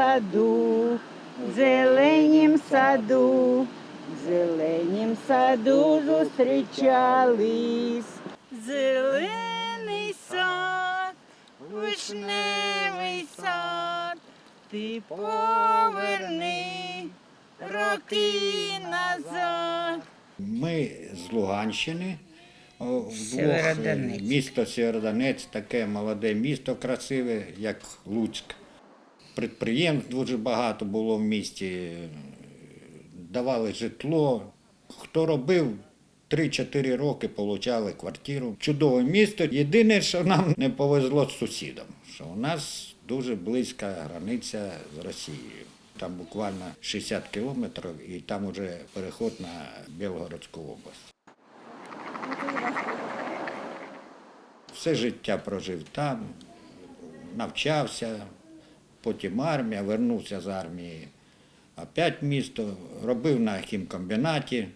саду, зеленім саду, зеленім саду зустрічались. Зелений сад, вишневий сад, ти поверни роки назад. Ми з Луганщини. вдвох, Місто Сєвєродонець, таке молоде місто, красиве, як Луцьк. Підприємств дуже багато було в місті, давали житло. Хто робив, 3-4 роки отримали квартиру. Чудове місто. Єдине, що нам не повезло з сусідом, що у нас дуже близька границя з Росією. Там буквально 60 кілометрів і там вже переход на Білгородську область. Все життя прожив там, навчався, потім армія, вернувся з армії. Опять місто, робив на хімкомбінаті,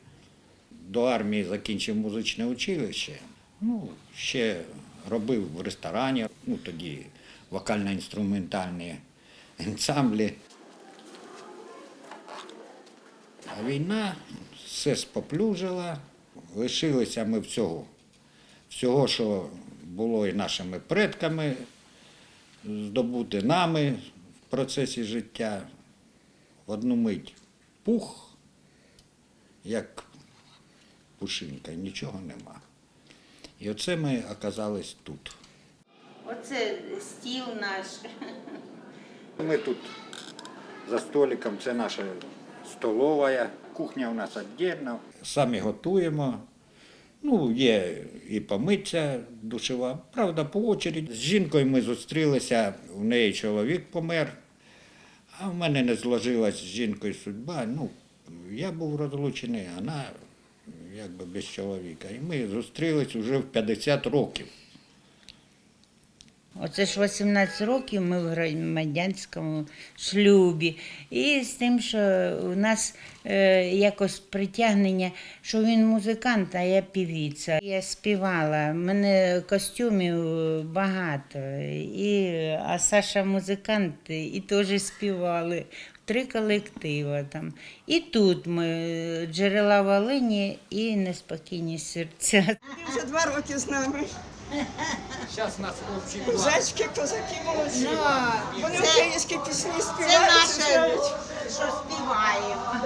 до армії закінчив музичне училище. Ну, ще робив в ресторані, ну тоді вокально-інструментальні ансамблі. А війна все споплюжила, лишилися ми всього. Всього, що було і нашими предками, здобути нами процесі життя. В одну мить пух, як пушинка, нічого нема. І оце ми оказались тут. Оце стіл наш. Ми тут за столиком, це наша столова, кухня у нас віддільна. Самі готуємо. Ну, є і помитися душева. Правда, по очереді. З жінкою ми зустрілися, у неї чоловік помер, а в мене не зложилась з жінкою судьба. Ну, я був розлучений, вона якби без чоловіка. І ми зустрілись вже в 50 років. Оце ж 18 років ми в громадянському шлюбі. І з тим, що у нас е, якось притягнення, що він музикант, а я півіця. Я співала, в мене костюмів багато. І, а Саша музикант і теж співали. Три колективи там. І тут ми джерела Волині і неспокійні серця. Він вже два роки з нами. Зараз нас общий Козачки, козаки молодці. Вони українські пісні співають. Це наше, що співаємо.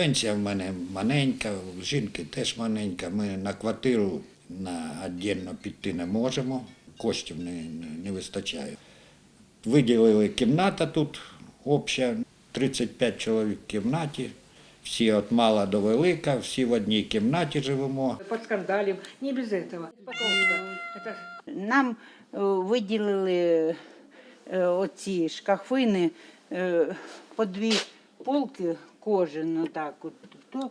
Пенсія в мене маленька, у жінки теж маленька. Ми на квартиру на віддільно піти не можемо, коштів не, не, не вистачає. Виділили кімната тут обща, 35 чоловік в кімнаті, всі від мала до велика, всі в одній кімнаті живемо. под скандалем. Не без этого. Нам е, виділили е, оці шкафини е, по дві полки кожен, отак от, то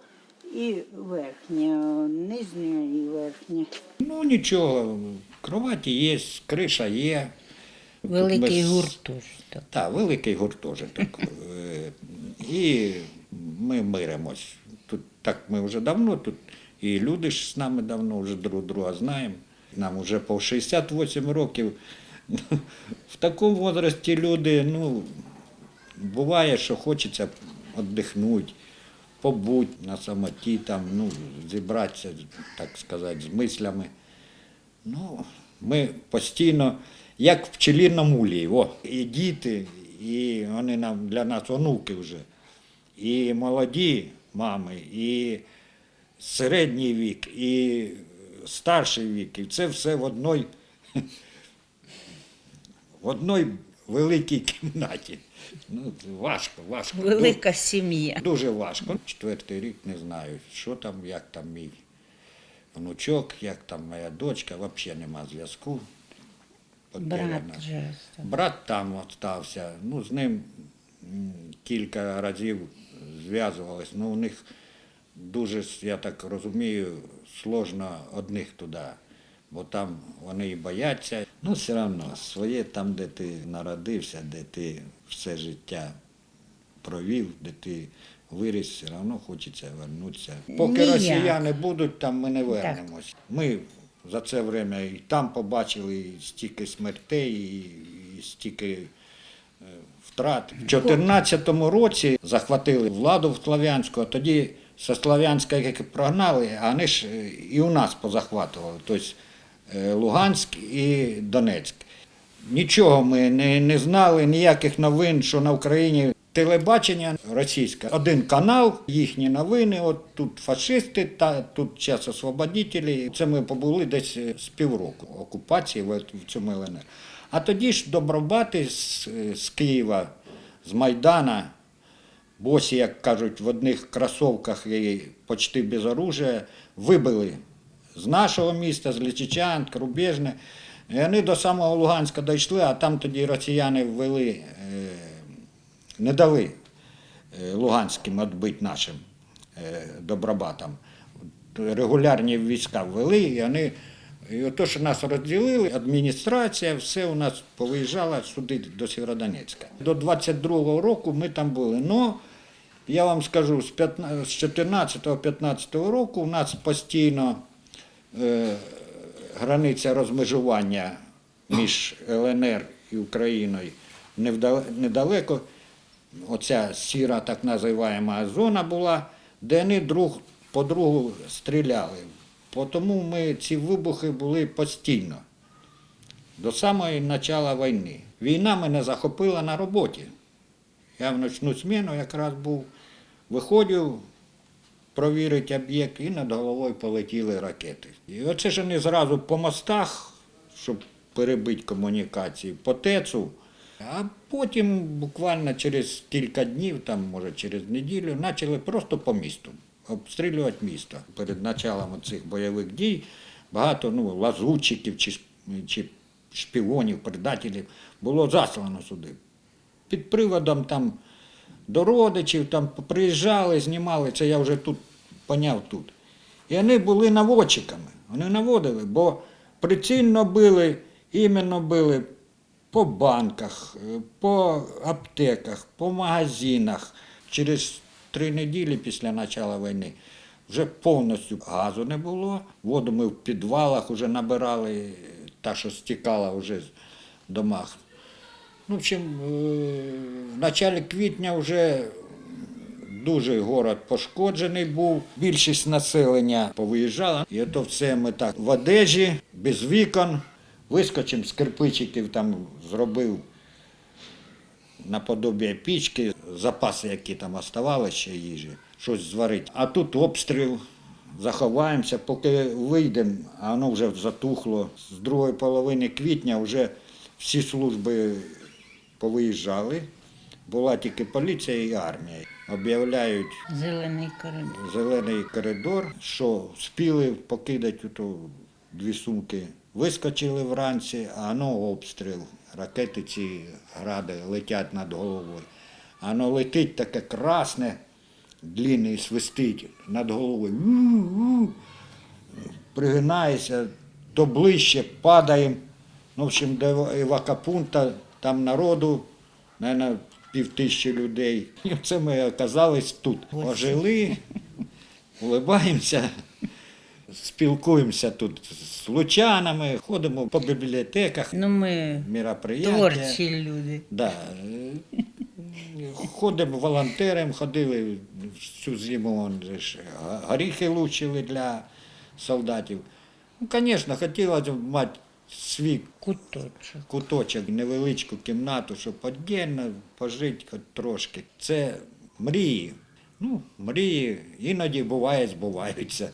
і верхня, нижня і верхня. Ну нічого, кроваті є, криша є. Великий без- гуртожиток. Так, великий гуртожиток. Е, І ми миримось. Тут так ми вже давно, тут і люди ж з нами давно вже друг друга знаємо. Нам вже по 68 років. В такому возрасті люди, ну, буває, що хочеться віддихнути, побути на самоті, там, ну, зібратися, так сказати, з мислями. Ну, ми постійно, як в пчеліному о, і діти, і вони нам для нас онуки вже, і молоді мами, і середній вік, і старший вік, і це все в одній, в одній великій кімнаті. Ну, важко, важко. Велика сім'я. Дуже важко. Четвертий рік не знаю, що там, як там мій внучок, як там моя дочка, взагалі нема зв'язку. Брат. Брат там остався, ну з ним кілька разів зв'язувалися, ну у них дуже, я так розумію, сложно одних туди, бо там вони і бояться. Ну, все одно, своє там, де ти народився, де ти все життя провів, де ти виріс, все одно хочеться вернутися. Поки Ніяк. росіяни будуть, там ми не вернемось. Ми за це время і там побачили і стільки смертей, і, і стільки е, втрат. В 2014 році захватили владу в Слов'янську, а тоді зі Слов'янська як прогнали, а вони ж е, і у нас позахватували. Тобто Луганськ і Донецьк. Нічого ми не, не знали, ніяких новин, що на Україні телебачення російське. Один канал, їхні новини, от тут фашисти, та тут час освободителі. Це ми побули десь е, з півроку окупації в цьому ЛНР. А тоді ж добробати з, з Києва, з Майдана, босі, як кажуть, в одних кросовках і почти без оружия, вибили з нашого міста, з Лічичанськ, Рубежне. І вони до самого Луганська дійшли, а там тоді росіяни ввели, е, не дали е, Луганським відбити нашим е, добробатам. Регулярні війська ввели, і вони. І ото, що нас розділили, адміністрація, все у нас повиїжджала сюди до Сєвєродонецька. До 22-го року ми там були. Но я вам скажу, з 15 з 14-15 року у нас постійно границя розмежування між ЛНР і Україною недалеко. Оця сіра так називаємо зона була, де вони друг по другу стріляли. Тому ми ці вибухи були постійно, до самого початку війни. Війна мене захопила на роботі. Я в ночну зміну якраз був, виходив провірити об'єкт, і над головою полетіли ракети. І оце ж вони зразу по мостах, щоб перебити комунікації, по ТЕЦу, а потім буквально через кілька днів, там, може через неділю, почали просто по місту обстрілювати місто. Перед началом цих бойових дій багато ну, лазутчиків чи, чи шпіонів, предателів було заслано сюди під приводом там до родичів, там приїжджали, знімали, це я вже тут поняв тут. І вони були наводчиками, вони наводили, бо прицільно били, іменно били по банках, е, по аптеках, по магазинах. Через три неділі після початку війни вже повністю газу не було. Воду ми в підвалах вже набирали, та, що стікала вже з домах. Ну, в общем, е, в началі квітня вже дуже город пошкоджений був. Більшість населення повиїжджала. І ото все ми так в одежі, без вікон, вискочив з кирпичиків, там зробив наподобие пічки, запаси, які там оставалися ще їжі, щось зварити. А тут обстріл, заховаємося, поки вийдемо, а воно вже затухло. З другої половини квітня вже всі служби повиїжджали. Була тільки поліція і армія. Об'являють Зелений коридор. зелений коридор, що спіли покидати ту дві сумки. Вискочили вранці, а воно обстріл. Ракети ці гради летять над головою. А воно летить таке красне, длинне і свистить над головою. У-у. Пригинається, то ближче, падаємо. Ну, в общем, до евакопункта, там народу, мабуть, пів тисячі людей. І це ми оказались тут. Ожили, улибаємося, спілкуємося тут з лучанами, ходимо по бібліотеках, Ну, ми мероприятия. творчі люди. Да. Ходимо волонтером, ходили всю зиму, он же ж горіхи лучили для солдатів. Ну, звісно, хотілося б мати свій Куточок. куточок, невеличку кімнату, щоб віддільно пожити хоч трошки. Це мрії. Ну, мрії іноді буває, збуваються.